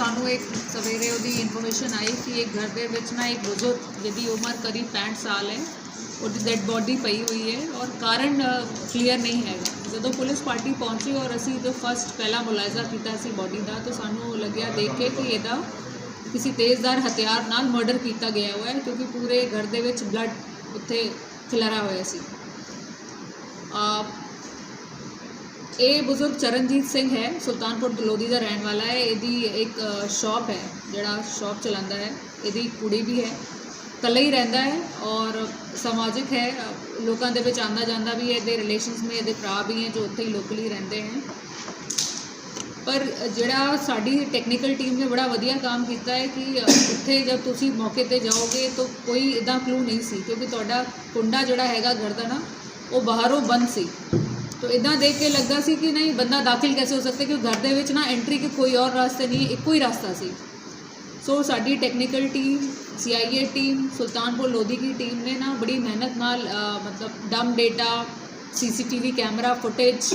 ਸਾਨੂੰ ਇੱਕ ਸਵੇਰੇ ਉਹਦੀ ਇਨਫੋਰਮੇਸ਼ਨ ਆਈ ਕਿ ਇੱਕ ਘਰ ਦੇ ਵਿੱਚ ਨਾ ਇੱਕ ਬਜ਼ੁਰਗ ਜਿਹਦੀ ਉਮਰ ਕਰੀਬ 65 ਸਾਲ ਹੈ ਉਹਦੀ ਡੈੱਡ ਬੋਡੀ ਪਈ ਹੋਈ ਹੈ ਔਰ ਕਾਰਨ ਕਲੀਅਰ ਨਹੀਂ ਹੈਗਾ। ਜਦੋਂ ਪੁਲਿਸ ਪਾਰਟੀ ਪਹੁੰਚੀ ਔਰ ਅਸੀਂ ਜੋ ਫਸਟ ਪਹਿਲਾ ਮੁਲਾਜ਼ਾ ਕੀਤਾ ਸੀ ਬੋਡੀ ਦਾ ਤਾਂ ਸਾਨੂੰ ਲੱਗਿਆ ਦੇਖ ਕੇ ਕਿ ਇਹਦਾ ਕਿਸੇ ਤੇਜ਼ਦਾਰ ਹਥਿਆਰ ਨਾਲ ਮਰਡਰ ਕੀਤਾ ਗਿਆ ਹੋਇਆ ਹੈ ਕਿਉਂਕਿ ਪੂਰੇ ਘਰ ਦੇ ਵਿੱਚ ਬਲੱਡ ਉੱਥੇ ਖਿਲਰਾ ਹੋਇਆ ਸੀ। ਅ, ਇਹ ਬਜ਼ੁਰਗ ਚਰਨਜੀਤ ਸਿੰਘ ਹੈ, ਸੁਲਤਾਨਪੁਰ ਲੋਧੀ ਦਾ ਰਹਿਣ ਵਾਲਾ ਹੈ। ਇਹਦੀ ਇੱਕ ਸ਼ਾਪ ਹੈ, ਜਿਹੜਾ ਸ਼ਾਪ ਚਲਾਉਂਦਾ ਹੈ। ਇਹਦੀ ਕੁੜੀ ਵੀ ਹੈ, ਇਕੱਲਾ ਹੀ ਰਹਿੰਦਾ ਹੈ ਔਰ ਸਮਾਜਿਕ ਹੈ। ਲੋਕਾਂ ਦੇ ਵਿੱਚ ਆਂਦਾ ਜਾਂਦਾ ਵੀ ਹੈ, ਇਹਦੇ ਰਿਲੇਸ਼ਨਸ ਮੇ ਇਹਦੇ ਭਰਾ ਵੀ ਹੈ, ਜੋ ਉੱਥੇ ਹੀ ਲੋਕਲੀ ਰਹਿੰਦੇ ਹੈ। ਪਰ ਜਿਹੜਾ ਸਾਡੀ ਟੈਕਨੀਕਲ ਟੀਮ ਨੇ ਬੜਾ ਵਧੀਆ ਕੰਮ ਕੀਤਾ ਹੈ ਕਿ ਉੱਥੇ ਜਦ ਤੁਸੀਂ ਮੌਕੇ ਤੇ ਜਾਓਗੇ ਤਾਂ ਕੋਈ ਇਦਾਂ ਕਲੂ ਨਹੀਂ ਸੀ ਕਿਉਂਕਿ ਤੁਹਾਡਾ ਕੁੰਡਾ ਜਿਹੜਾ ਹੈਗਾ ਘਰ ਦਾ ਨਾ, ਉਹ ਬਾਹਰੋਂ ਬੰਦ ਸੀ। ਤੋ ਇਦਾਂ ਦੇਖ ਕੇ ਲੱਗਾ ਸੀ ਕਿ ਨਹੀਂ ਬੰਦਾ ਦਾਖਲ ਕੈਸੇ ਹੋ ਸਕਦਾ ਕਿਉਂਕਿ ਘਰ ਦੇ ਵਿੱਚ ਨਾ ਐਂਟਰੀ ਕੇ ਕੋਈ ਹੋਰ ਰਾਸਤੇ ਨਹੀਂ ਇੱਕੋ ਹੀ ਰਸਤਾ ਸੀ ਸੋ ਸਾਡੀ technical team CIA team Sultanpur Lodhi ਦੀ ਟੀਮ ਨੇ ਨਾ ਬੜੀ ਮਿਹਨਤ ਨਾਲ ਅ, ਮਤਲਬ dump data CCTV camera footage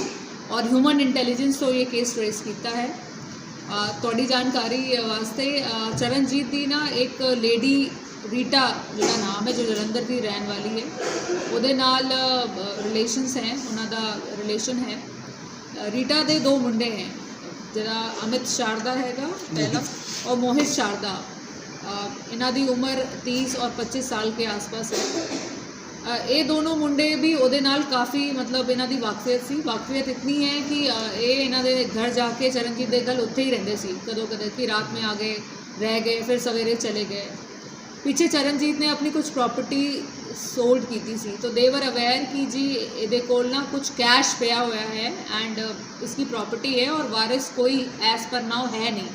ਔਰ ਹਿਊਮਨ ਇੰਟੈਲੀਜੈਂਸ ਤੋਂ ਇਹ ਕੇਸ ਟ੍ਰੇਸ ਕੀਤਾ ਹੈ ਅ, ਤੁਹਾਡੀ ਜਾਣਕਾਰੀ ਵਾਸਤੇ ਅ, ਚਰਨਜੀਤ ਦੀ ਨਾ ਇੱਕ ਲੇਡੀ ਰੀਟਾ, ਜਿਹੜਾ ਨਾਮ ਹੈ, ਜੋ ਜਲੰਧਰ ਦੀ ਰਹਿਣ ਵਾਲੀ ਹੈ, ਉਹਦੇ ਨਾਲ ਰਿਲੇਸ਼ਨਸ ਹੈ, ਉਹਨਾਂ ਦਾ ਰਿਲੇਸ਼ਨ ਹੈ। ਰੀਟਾ ਦੇ ਦੋ ਮੁੰਡੇ ਹੈ, ਜਿਹੜਾ ਅਮਿਤ ਸ਼ਾਰਦਾ ਹੈਗਾ, ਪਹਿਲਾ, ਔਰ ਮੋਹਿਤ ਸ਼ਾਰਦਾ। ਇਹਨਾਂ ਦੀ ਉਮਰ 30 ਔਰ 25 ਸਾਲ ਦੇ ਆਸ-ਪਾਸ ਹੈ। ਇਹ ਦੋਨੋਂ ਮੁੰਡੇ ਵੀ ਉਹਦੇ ਨਾਲ ਕਾਫੀ, ਮਤਲਬ ਇਹਨਾਂ ਦੀ ਵਾਕਫੀਅਤ ਸੀ। ਵਾਕਫੀਅਤ ਇਤਨੀ ਹੈ ਕਿ ਇਹ ਇਹਨਾਂ ਦੇ ਘਰ ਜਾ ਕੇ ਚਰਨਜੀਤ ਦੇ ਗੱਲ ਉੱਥੇ ਹੀ ਰਹਿੰਦੇ ਸੀ। ਕਦੋਂ ਕਦੇ ਕਿ ਰਾਤ ਮੇ ਆ ਗਏ, ਰਹਿ ਗਏ, ਫਿਰ ਸਵੇਰੇ ਚਲੇ ਗਏ। ਪਿੱਛੇ ਚਰਨਜੀਤ ਨੇ ਆਪਣੀ ਕੁਝ ਪ੍ਰਾਪਰਟੀ ਸੋਲਡ ਕੀਤੀ ਸੀ। ਤਾਂ ਦੇ ਵਰ ਅਵੇਅਰ ਕਿ ਜੀ ਇਹਦੇ ਕੋਲ ਨਾ ਕੁਝ ਕੈਸ਼ ਪਿਆ ਹੋਇਆ ਹੈ ਐਂਡ ਇਸकी ਪ੍ਰਾਪਰਟੀ ਹੈ ਔਰ ਵਾਰਿਸ ਕੋਈ ਐਸ ਪਰ ਨਾਉ ਹੈ ਨਹੀਂ।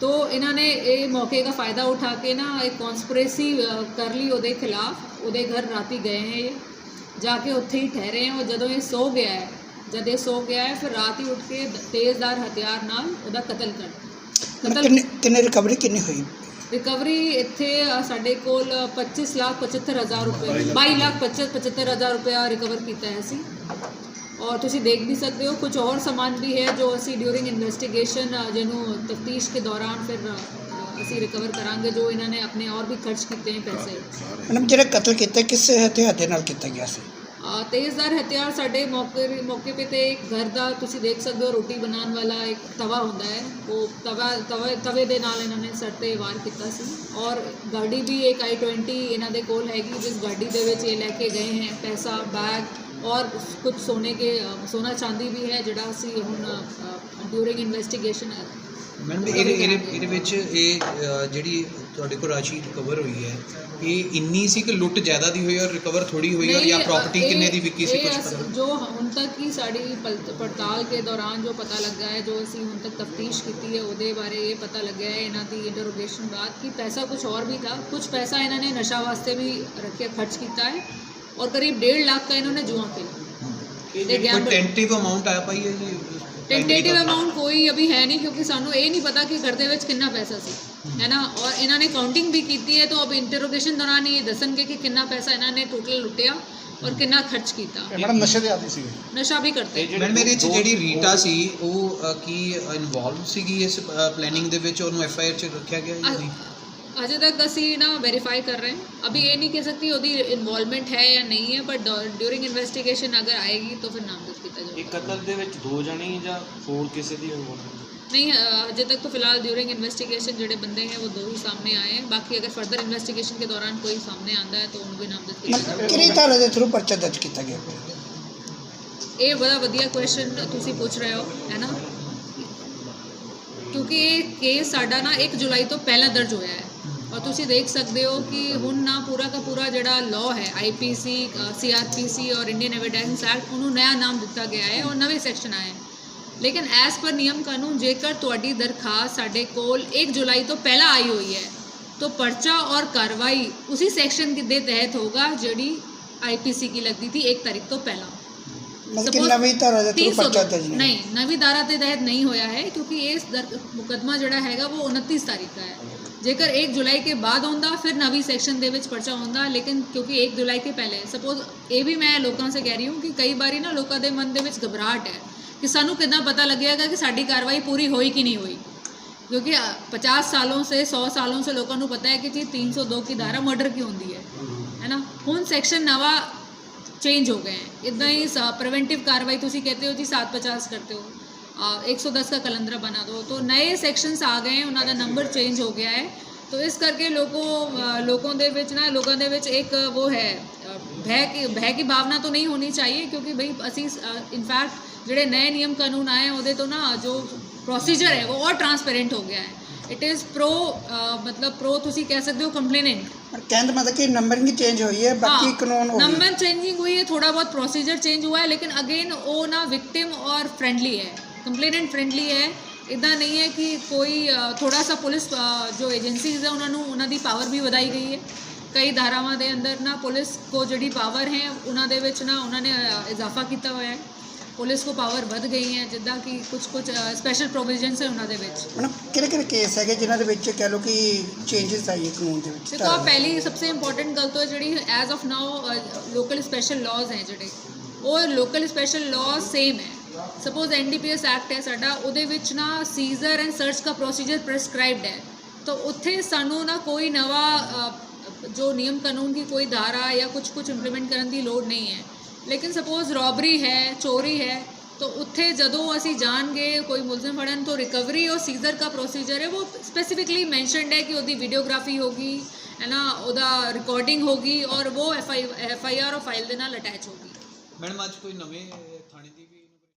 तो इन्होंने ये मौके का फ़ायदा उठा के ना एक कॉन्स्परेसी कर ली ਉਹਦੇ ਖਿਲਾਫ। ਉਹਦੇ ਘਰ ਰਾਤੀ ਗਏ ਹੈ ਇਹ। ਜਾ ਕੇ ਉੱਥੇ ਹੀ ਠਹਿਰੇ ਹੈ ਉਹ ਜਦੋਂ ਇਹ ਸੋ ਗਿਆ ਹੈ, ਜਦ ਇਹ ਸੋ ਗਿਆ ਹੈ, ਫਿਰ ਰਾਤ ਹੀ ਉੱਠ ਕੇ ਤੇਜ਼ਦਾਰ ਹਥਿਆਰ ਨਾਲ ਉਹਦਾ ਕਤਲ ਕਰ ਕਤਲ ਕਿੰਨੇ ਰਿਕਵਰੀ ਕਿੰਨੀ ਹੋਈ? ਰਿਕਵਰੀ ਇੱਥੇ ਸਾਡੇ ਕੋਲ 25 ਲੱਖ 75 ਹਜ਼ਾਰ ਰੁਪਏ 22 ਲੱਖ 25 75 ਹਜ਼ਾਰ ਰੁਪਇਆ ਰਿਕਵਰ ਕੀਤਾ ਹੈ ਅਸੀਂ। ਔਰ ਤੁਸੀਂ ਦੇਖ ਵੀ ਸਕਦੇ ਹੋ, ਕੁਝ ਹੋਰ ਸਮਾਨ ਵੀ ਹੈ ਜੋ ਅਸੀਂ ਡਿਊਰਿੰਗ ਇਨਵੈਸਟੀਗੇਸ਼ਨ ਜਿਹਨੂੰ ਤਫਤੀਸ਼ ਦੇ ਦੌਰਾਨ ਫਿਰ ਅਸੀਂ ਰਿਕਵਰ ਕਰਾਂਗੇ, ਜੋ ਇਹਨਾਂ ਨੇ ਆਪਣੇ ਔਰ ਵੀ ਖਰਚ ਕੀਤੇ ਹਨ ਪੈਸੇ। ਮੈਡਮ, ਜਿਹੜਾ ਕਤਲ ਕੀਤਾ, ਕਿਸ ਹਥਿਆਰ ਦੇ ਨਾਲ ਕੀਤਾ ਗਿਆ ਸੀ? ਤੇਜ਼ਦਾਰ ਹਥਿਆਰ ਸਾਡੇ ਮੌਕੇ ਮੌਕੇ पे ਤੇ ਇੱਕ ਘਰ ਦਾ ਤੁਸੀਂ ਦੇਖ ਸਕਦੇ ਹੋ, ਰੋਟੀ ਬਣਾਉਣ ਵਾਲਾ ਇੱਕ ਤਵਾ ਹੁੰਦਾ ਹੈ। ਉਹ ਤਵਾ, ਤਵੇ ਤਵੇ ਦੇ ਨਾਲ ਇਹਨਾਂ ਨੇ ਸਰ ਤੇ ਵਾਰ ਕੀਤਾ ਸੀ। ਔਰ ਗਾੜੀ ਵੀ ਇੱਕ i20 ਇਹਨਾਂ ਦੇ ਕੋਲ ਹੈਗੀ, ਜਿਸ ਗਾੜੀ ਦੇ ਵਿੱਚ ਇਹ ਲੈ ਕੇ ਗਏ ਹੈ, ਪੈਸਾ, ਬੈਗ ਔਰ ਕੁਝ ਸੋਨੇ ਕੇ, ਸੋਨਾ ਚਾਂਦੀ ਵੀ ਹੈ, ਜਿਹੜਾ ਅਸੀਂ ਹੁਣ ਡਿਊਰਿੰਗ ਇਨਵੈਸਟੀਗੇਸ਼ਨ ਮੈਡਮ ਇਹਦੇ ਇਹਦੇ ਇਹਦੇ ਵਿੱਚ ਇਹ ਅ, ਜਿਹੜੀ ਤੁਹਾਡੇ ਕੋਲ ਰਾਸ਼ੀ ਰਿਕਵਰ ਹੋਈ ਹੈ ਇਹ ਇੰਨੀ ਸੀ ਕਿ ਲੁੱਟ ਜ਼ਿਆਦਾ ਦੀ ਹੋਈ ਔਰ ਰਿਕਵਰ ਥੋੜੀ ਹੋਈ ਔਰ ਜਾਂ ਨਹੀਂ, ਪ੍ਰਾਪਰਟੀ ਇਹ- ਕਿੰਨੇ ਦੀ ਵਿਕੀ ਸੀ ਇਹ ਕੁਝ ਅਸ- ਪਤਾ ਜੋ ਹੁਣ ਤੱਕ ਹੀ ਸਾਡੀ ਪਲ- ਪੜਤਾਲ ਕੇ ਦੌਰਾਨ ਜੋ ਪਤਾ ਲੱਗਾ ਹੈ ਜੋ ਅਸੀਂ ਹੁਣ ਤੱਕ ਤਫਤੀਸ਼ ਕੀਤੀ ਹੈ ਉਹਦੇ ਬਾਰੇ ਇਹ ਪਤਾ ਲੱਗਿਆ ਹੈ ਇਹਨਾਂ ਦੀ ਇੰਟਰੋਗੇਸ਼ਨ ਬਾਅਦ ਕਿ ਪੈਸਾ ਕੁਝ और भी था कुछ पैसा इन्होंने नशा वास्ते भी रखे खर्च किया है और करीब डेढ़ लाख का इन्होंने जुआ खेला ਕੋਈ ਤੇ gamble- ਟੈਂਟੇਟਿਵ ਅਮਾਉਂਟ ਆ ਪਾਈ ਹੈ ਜੀ ਟੈਂਟੇਟਿਵ ਅਮਾਉਂਟ ਕੋਈ ਅਭੀ ਹੈ ਨਹੀਂ ਕਿਉਂਕਿ ਸਾਨੂੰ ਇਹ ਨਹੀਂ ਪਤਾ ਕਿ ਘਰ ਦੇ ਵਿੱਚ ਕਿੰਨਾ ਪੈਸਾ ਸੀ। ਹੈ ਨਾ? ਔਰ ਇਹਨਾਂ ਨੇ ਕਾਊਂਟਿੰਗ ਵੀ ਕੀਤੀ ਹੈ ਤਾਂ ਅਬ ਇੰਟਰੋਗੇਸ਼ਨ ਦੌਰਾਨ ਇਹ ਦੱਸਣਗੇ ਕਿ ਕਿੰਨਾ ਪੈਸਾ ਇਹਨਾਂ ਨੇ ਟੋਟਲ ਲੁੱਟਿਆ ਔਰ ਕਿੰਨਾ ਖਰਚ ਕੀਤਾ। ਮੈਡਮ ਨਸ਼ੇ ਦੇ ਆਦੀ ਸੀ। ਨਸ਼ਾ ਵੀ ਕਰਤੇ ਮੈਡਮ ਮੇਰੇ ਚ ਜਿਹੜੀ ਰੀਟਾ ਸੀ ਉਹ ਕੀ ਇਨਵੋਲਵ ਸੀਗੀ ਇਸ ਪਲੈਨਿੰਗ ਦੇ ਵਿੱਚ? ਉਹਨੂੰ ਐਫ ਆਈ ਆਰ ਚ ਰੱਖਿਆ ਗਿਆ ਜਾਂ ਨਹੀਂ? ਅਜੇ ਤੱਕ ਅਸੀਂ ਨਾ ਵੈਰੀਫਾਈ ਕਰ ਰਹੇ ਹਾਂ ਅਭੀ ਇਹ ਨਹੀਂ ਕਹਿ ਸਕਤੀ ਉਹਦੀ ਇਨਵੋਲਵਮੈਂਟ ਹੈ ਜਾਂ ਨਹੀਂ ਹੈ ਬਟ ਡਿਊਰਿੰਗ ਇਨਵੈਸਟੀਗੇਸ਼ਨ ਅਗਰ ਆਏਗੀ ਤਾਂ ਫਿਰ ਨਾਮਜ਼ਦ ਕੀਤਾ ਇਹ ਜਾਏਗਾ ਕਤਲ ਦੇ ਵਿੱਚ ਦੋ ਜਣੇ ਜਾਂ ਹੋਰ ਕਿਸੇ ਦੀ ਇਨਵੋਲਵਮੈਂਟ ਨਹੀਂ ਅ, ਅਜੇ तक तो फिलहाल ड्यूरिंग इन्वेस्टिगेशन ਜਿਹੜੇ ਬੰਦੇ हैं वो दो ही सामने आए हैं बाकी अगर फर्दर इन्वेस्टिगेशन के दौरान कोई सामने आता है तो उनको भी नामजद किया जाएगा ਕਿਹੜੀ ਧਾਰਾ ਦੇ ਥਰੂ ਪਰਚਾ ਦਰਜ ਕੀਤਾ ਗਿਆ ਇਹ ਬੜਾ ਵਧੀਆ ਕੁਐਸਚਨ ਤੁਸੀਂ ਪੁੱਛ ਰਹੇ ਹੋ ਹੈ ਨਾ ਕਿਉਂਕਿ ਇਹ ਕੇਸ ਸਾਡਾ ਨਾ 1 ਜੁਲਾਈ ਤੋਂ ਪਹਿਲਾਂ ਦਰਜ ਹੋਇਆ ਹੈ ਔਰ ਤੁਸੀਂ ਦੇਖ ਸਕਦੇ ਹੋ ਕਿ ਹੁਣ ਨਾ ਪੂਰਾ ਦਾ ਪੂਰਾ ਜਿਹੜਾ ਲਾਅ ਹੈ ਆਈਪੀਸੀ ਸੀਆਰਪੀਸੀ ਔਰ ਇੰਡੀਅਨ ਐਵੀਡੈਂਸ ਐਕਟ ਉਹਨੂੰ ਨਵਾਂ ਨਾਮ ਦਿੱਤਾ ਗਿਆ ਹੈ ਔਰ ਨਵੇਂ ਸੈਕਸ਼ਨ ਆਏ ਹੈ। ਲੇਕਿਨ ਐਸ ਪਰ ਨਿਯਮ ਕਾਨੂੰਨ ਜੇਕਰ ਤੁਹਾਡੀ ਦਰਖਾਸਤ ਸਾਡੇ ਕੋਲ 1 ਜੁਲਾਈ ਤੋਂ ਪਹਿਲਾਂ ਆਈ ਹੋਈ ਹੈ तो पर्चा और कार्रवाई उसी सेक्शन के दे तहत होगा ਜਿਹੜੀ ਆਈਪੀਸੀ की लगती थी एक तारीख तो पहला ਮਤਲਬ ਕਿ Suppose ਨਵੀਂ ਧਾਰਾ ਦੇ ਥਰੂ 302 ਪਰਚਾ ਦਰਜ ਨਹੀਂ ਨਹੀਂ ਨਵੀਂ ਧਾਰਾ ਦੇ ਤਹਿਤ ਨਹੀਂ ਹੋਇਆ ਹੈ ਕਿਉਂਕਿ ਇਸ ਦਰ- ਮੁਕੱਦਮਾ ਜਿਹੜਾ ਹੈਗਾ ਉਹ 29 ਤਾਰੀਖ ਦਾ ਹੈ ਜੇਕਰ 1 ਜੁਲਾਈ ਕੇ ਬਾਅਦ ਹੁੰਦਾ ਫਿਰ ਨਵੀਂ ਸੈਕਸ਼ਨ ਦੇ ਵਿੱਚ ਪਰਚਾ ਹੁੰਦਾ ਲੇਕਿਨ ਕਿਉਂਕਿ 1 ਜੁਲਾਈ ਕੇ ਪਹਿਲੇ ਸਪੋਜ਼ ਇਹ ਵੀ ਮੈਂ ਲੋਕਾਂ ਸੇ ਕਹਿ ਰਹੀ ਹੂੰ ਕਿ ਕਈ ਵਾਰੀ ਨਾ ਲੋਕਾਂ ਦੇ ਮਨ ਦੇ ਵਿੱਚ ਘਬਰਾਹਟ ਹੈ ਕਿ ਸਾਨੂੰ ਕਿੱਦਾਂ ਪਤਾ ਲੱਗੇਗਾ ਕਿ ਸਾਡੀ ਕਾਰਵਾਈ ਪੂਰੀ ਹੋਈ ਕਿ ਨਹੀਂ ਹੋਈ ਕਿਉਂਕਿ ਅ, 50 ਸਾਲੋਂ ਸੇ 100 ਸਾਲੋਂ ਸੇ ਲੋਕਾਂ ਨੂੰ ਪਤਾ ਹੈ ਕਿ ਜੀ 302 ਕੀ ਧਾਰਾ ਮਰਡਰ ਕੀ ਹੁੰਦੀ ਹੈ ਹੈ ਨਾ ਹੁਣ ਸੈਕਸ਼ਨ ਨਵਾਂ ਚੇਂਜ ਹੋ ਗਏ ਹੈ ਇਦਾਂ ਹੀ प्रिवेंटिव कार्रवाई ਤੁਸੀਂ कहते हो जी 750 करते हो अ, 110 का कलंदरा बना दो तो नए ਸੈਕਸ਼ਨਸ ਆ ਗਏ ਹੈ ਉਹਨਾਂ ਦਾ ਨੰਬਰ ਚੇਂਜ ਹੋ ਗਿਆ ਹੈ तो ਇਸ ਕਰਕੇ ਲੋਕੋ ਅ, ਲੋਕਾਂ ਦੇ ਵਿੱਚ ਨਾ ਲੋਕਾਂ ਦੇ ਵਿੱਚ ਇੱਕ ਉਹ ਹੈ ਅ, ਭੈ ਕੀ ਭੈ ਕੀ ਭਾਵਨਾ ਤਾਂ ਨਹੀਂ ਹੋਣੀ ਚਾਹੀਏ ਕਿਉਂਕਿ ਭਈ ਅਸੀਂ ਇਨਫੈਕਟ ਜਿਹੜੇ ਨਏ ਨਿਯਮ ਕਾਨੂੰਨ ਆਏ ਹੈ, ਉਹਦੇ ਤੋਂ ਨਾ ਜੋ ਪ੍ਰੋਸੀਜਰ ਹੈ ਉਹ ਔਰ ਟਰਾਂਸਪੇਰੈਂਟ ਹੋ ਗਿਆ ਹੈ ਇਟ ਇਜ਼ ਪ੍ਰੋ ਮਤਲਬ ਪ੍ਰੋ ਤੁਸੀਂ ਕਹਿ ਸਕਦੇ ਹੋ ਕੰਪਲੇਨੈਂਟ ਪਰ ਕਹਿਣ ਦਾ ਮਤਲਬ ਕਿ ਨੰਬਰਿੰਗ ਚੇਂਜ ਹੋਈ ਹੈ ਬਾਕੀ ਕਾਨੂੰਨ ਹੋ ਗਏ नंबर चेंजिंग हुई है थोड़ा बहुत प्रोसीजर चेंज हुआ है लेकिन अगेन वो ना विक्टिम और फ्रेंडली है ਕੰਪਲੇਨੈਂਟ ਫਰੈਂਡਲੀ ਹੈ ਇਦਾਂ ਨਹੀਂ ਹੈ ਕਿ ਕੋਈ ਥੋੜਾ ਸਾ ਪੁਲਿਸ ਜੋ ਏਜੰਸੀਜ਼ ਹੈ ਉਹਨਾਂ ਨੂੰ ਉਹਨਾਂ ਦੀ ਪਾਵਰ ਵੀ ਵਧਾਈ ਗਈ ਹੈ ਕਈ ਧਾਰਾਵਾਂ ਦੇ ਅੰਦਰ ਨਾ ਪੁਲਿਸ ਕੋ ਜਿਹੜੀ ਪਾਵਰ ਹੈ ਉਹਨਾਂ ਦੇ ਵਿੱਚ ਨਾ ਉਹਨਾਂ ਨੇ ਇਜ਼ਾਫਾ ਕੀਤਾ ਹੋਇਆ ਹੈ ਪੁਲਿਸ ਕੋ ਪਾਵਰ ਵੱਧ ਗਈ ਹੈ ਜਿੱਦਾਂ ਕਿ ਕੁਝ ਕੁਝ ਸਪੈਸ਼ਲ ਪ੍ਰੋਵੀਜ਼ਨਸ ਹੈ ਉਹਨਾਂ ਦੇ ਵਿੱਚ ਮਤਲਬ ਕਿਹੜੇ ਕਿਹੜੇ ਕੇਸ ਹੈਗੇ ਜਿਨ੍ਹਾਂ ਦੇ ਵਿੱਚ ਕਹਿ ਲੋ ਕਿ ਚੇਂजेस ਆਈ ਹੈ ਕਾਨੂੰਨ ਦੇ ਵਿੱਚ ਦੇਖੋ ਪਹਿਲੀ ਸਭ ਤੋਂ ਇੰਪੋਰਟੈਂਟ ਗੱਲ ਤਾਂ ਜਿਹੜੀ as of now local special laws ਹੈ ਜਿਹੜੇ ਉਹ ਲੋਕਲ ਸਪੈਸ਼ਲ ਲਾਅ ਸੇਮ ਹੈ ਸਪੋਜ਼ ਐਨਡੀਪੀਐਸ ਐਕਟ ਹੈ ਸਾਡਾ, ਉਹਦੇ ਵਿੱਚ ਨਾ ਸੀਜ਼ਰ ਐਂਡ ਸਰਚ ਦਾ ਪ੍ਰੋਸੀਜਰ ਪ੍ਰੈਸਕ੍ਰਾਈਬਡ ਹੈ। ਤਾਂ ਉੱਥੇ ਸਾਨੂੰ ਨਾ ਕੋਈ ਨਵਾਂ ਜੋ ਨਿਯਮ ਕਾਨੂੰਨ ਦੀ ਕੋਈ ਧਾਰਾ ਜਾਂ ਕੁਝ ਕੁਝ ਇੰਪਲੀਮੈਂਟ ਕਰਨ ਦੀ ਲੋੜ ਨਹੀਂ ਹੈ। ਲੇਕਿਨ ਸਪੋਜ਼ ਰੋਬਰੀ ਹੈ, ਚੋਰੀ ਹੈ, ਤਾਂ ਉੱਥੇ ਜਦੋਂ ਅਸੀਂ ਜਾਣਗੇ, ਕੋਈ ਮੁਲਜ਼ਮ ਫੜਨ ਤੋਂ ਰਿਕਵਰੀ ਔਰ ਸੀਜ਼ਰ ਦਾ ਪ੍ਰੋਸੀਜਰ ਹੈ, ਉਹ ਸਪੈਸੀਫਿਕਲੀ ਮੈਂਸ਼ਨਡ ਹੈ ਕਿ ਉਹਦੀ ਵੀਡੀਓਗ੍ਰਾਫੀ ਹੋਗੀ ਹੈ ਨਾ, ਉਹਦਾ ਰਿਕਾਰਡਿੰਗ ਹੋਗੀ ਔਰ ਉਹ ਐਫ ਆਈ ਆਰ ਔਰ ਫਾਈਲ ਦੇ ਨਾਲ ਅਟੈਚ ਹੋਗੀ ਮੈਡਮ ਅੱਜ ਕੋਈ ਨਵੇਂ ਥਾਣੇ ਦੀ ਵੀ